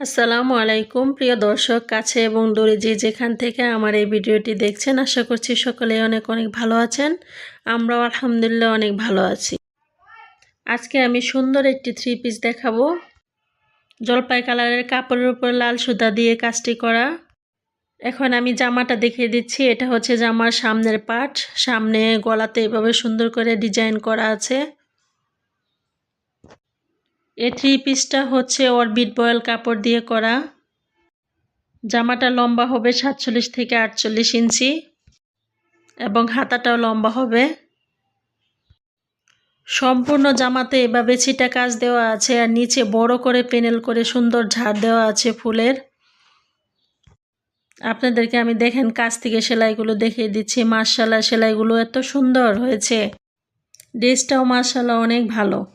আসসালামু আলাইকুম, প্রিয় দর্শক, কাছে এবং দূরে যে যেখান থেকে আমার এই ভিডিওটি দেখছেন, আশা করছি সকলে অনেক অনেক ভালো আছেন। আমরাও আলহামদুলিল্লাহ অনেক ভালো আছি। আজকে আমি সুন্দর একটি থ্রি পিস দেখাবো। জলপাই কালারের কাপড়ের উপর লাল সুতা দিয়ে কাজটি করা। এখন আমি জামাটা দেখিয়ে দিচ্ছি, এটা হচ্ছে জামার সামনের পাট। সামনে গলাতে এভাবে সুন্দর করে ডিজাইন করা আছে। এই থ্রি পিসটা হচ্ছে অরবিট বয়েল কাপড় দিয়ে করা। জামাটা লম্বা হবে সাতচল্লিশ থেকে আটচল্লিশ ইঞ্চি এবং হাতাটাও লম্বা হবে। সম্পূর্ণ জামাতে এভাবে ছিটা কাজ দেওয়া আছে আর নিচে বড় করে পেনেল করে সুন্দর ঝাড় দেওয়া আছে ফুলের। আপনাদেরকে আমি দেখেন কাজ থেকে সেলাইগুলো দেখিয়ে দিচ্ছি। মার্শাল্লাহ সেলাইগুলো এত সুন্দর হয়েছে। ড্রেসটাও মার্শাল্লাহ অনেক ভালো।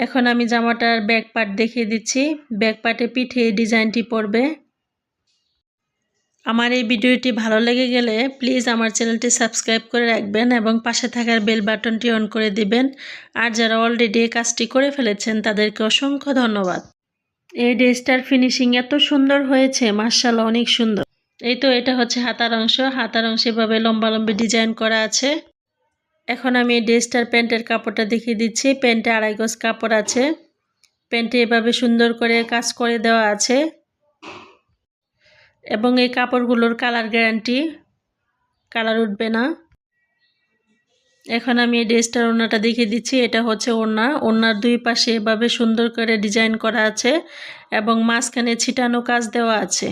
এখন আমি জামাটার ব্যাক পার্ট দেখিয়ে দিচ্ছি। ব্যাক পার্টে পিঠে ডিজাইনটি পড়বে আমার এই ভিডিওটি ভালো লেগে গেলে প্লিজ আমার চ্যানেলটি সাবস্ক্রাইব করে রাখবেন এবং পাশে থাকার বেল বাটনটি অন করে দিবেন। আর যারা অলরেডি এই কাজটি করে ফেলেছেন, তাদেরকে অসংখ্য ধন্যবাদ। এই ড্রেসটার ফিনিশিং এত সুন্দর হয়েছে মার্শাল অনেক সুন্দর। এই তো এটা হচ্ছে হাতার অংশ। হাতার অংশে এভাবে লম্বা লম্বি ডিজাইন করা আছে। এখন আমি ড্রেসটার প্যান্টের কাপড়টা দেখিয়ে দিচ্ছি। প্যান্টে আড়াই গজ কাপড় আছে। প্যান্টে এভাবে সুন্দর করে কাজ করে দেওয়া আছে। এবং এই কাপড়গুলোর কালার গ্যারান্টি, কালার উঠবে না। এখন আমি এই ড্রেসটার ওড়নাটা দেখিয়ে দিচ্ছি। এটা হচ্ছে ওড়না। ওড়নার দুই পাশে এভাবে সুন্দর করে ডিজাইন করা আছে এবং মাঝখানে ছিটানো কাজ দেওয়া আছে।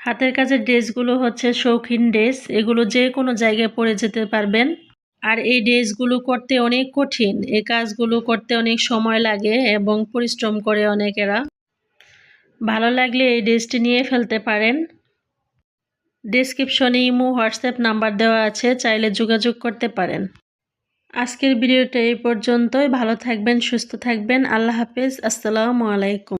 হাতের কাজের ড্রেসগুলো হচ্ছে শৌখিন ড্রেস, এগুলো যে কোনো জায়গায় পরে যেতে পারবেন। আর এই ড্রেসগুলো করতে অনেক কঠিন এই কাজগুলো করতে অনেক সময় লাগে এবং পরিশ্রম করে অনেকেরা ভালো লাগলে এই ড্রেসটি নিয়ে ফেলতে পারেন। ডিসক্রিপশনে ইমো, হোয়াটসঅ্যাপ নাম্বার দেওয়া আছে, চাইলে যোগাযোগ করতে পারেন। আজকের ভিডিওটা এই পর্যন্তই, ভালো থাকবেন, সুস্থ থাকবেন, আল্লাহ হাফেজ, আসসালামু আলাইকুম।